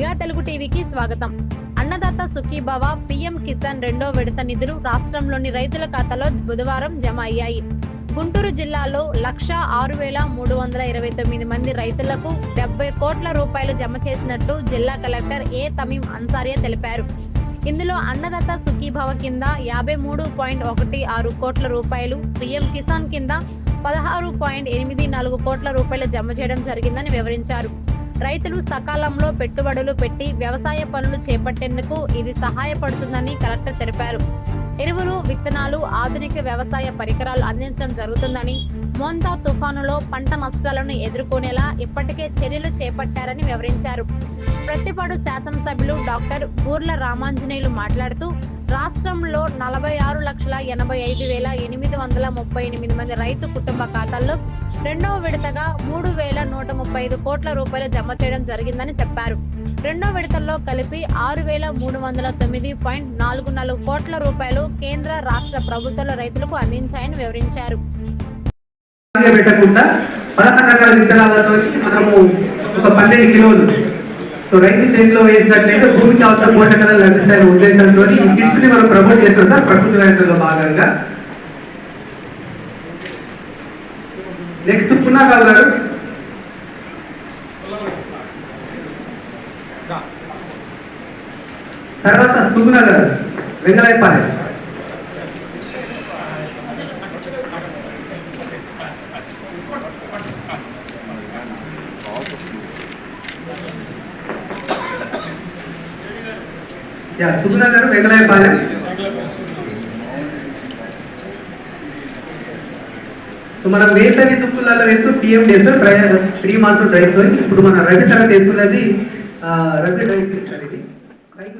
Mega Telugu టీవీకి స్వాగతం. Annadata Sukhibhava PM Kisan రెండో విడత నిధులు రాష్ట్రంలోని రైతుల ఖాతాలో బుధవారం జమ అయ్యాయి. గుంటూరు జిల్లాలో లక్ష ఆరు వేల మూడు వందల ఇరవై తొమ్మిది మంది రైతులకు డెబ్బై కోట్ల రూపాయలు జమ చేసినట్టు జిల్లా కలెక్టర్ ఏ తమీం అన్సారియా తెలిపారు. ఇందులో అన్నదాత సుఖీభవ కింద యాభై మూడు పాయింట్ ఒకటి ఆరు కోట్ల రూపాయలు పీఎం కిసాన్ కింద పదహారు పాయింట్ ఎనిమిది నాలుగు కోట్ల రూపాయలు జమ చేయడం జరిగిందని వివరించారు. రైతులు సకాలంలో పెట్టుబడులు పెట్టి వ్యవసాయ పనులు చేపట్టేందుకు ఇది సహాయపడుతుందని కలెక్టర్ తెలిపారు. ఎరువులు విత్తనాలు ఆధునిక వ్యవసాయ పరికరాలు అందించడం జరుగుతుందని మోంతా తుఫానులో పంట నష్టాలను ఎదుర్కొనేలా ఇప్పటికే చర్యలు చేపట్టారని వివరించారు. ప్రతిపాడు శాసనసభ్యులు డాక్టర్ బూర్ల రామాంజనేయులు మాట్లాడుతూ రాష్ట్రంలో నలభై ఆరు లక్షల ఎనభై ఐదు వేల ఎనిమిది వందల ముప్పై ఎనిమిది మంది రైతు కుటుంబ ఖాతాల్లో రెండవ విడతగా మూడు వేల నూట ముప్పై ఐదు కోట్ల రూపాయలు జమ చేయడం జరిగిందని చెప్పారు. రెండో విడతల్లో కలిపి ఆరు వేల మూడు వందల తొమ్మిది పాయింట్ నాలుగు నాలుగు కోట్ల రూపాయలు కేంద్ర రాష్ట్ర ప్రభుత్వాల రైతులకు అందించాయని వివరించారు. మనము ఒక పన్నెండు కిలోలు సో రైతు చేతిలో వేసినట్లయితే భూమికి అవసరం పోషకాలు లభిస్తాయనే ఉద్దేశంతో ఈ కిట్స్ని మనం ప్రమోట్ చేస్తాం సార్ ప్రకృతి రైతుల్లో భాగంగా. నెక్స్ట్ పునాకాలు గారు తర్వాత సుగుణ గారు. వెంగళైపాలెం యా సుగుణ గారు వెంగళైపాలెం మనం వేసవి దుక్కులలో వేస్తూ పిఎం చేస్తాం డ్రై త్రీ మంత్స్ డ్రై ఇప్పుడు మన రవి సార్ చేస్తున్నది రవి డ్రై సార్ ఇది. రైతు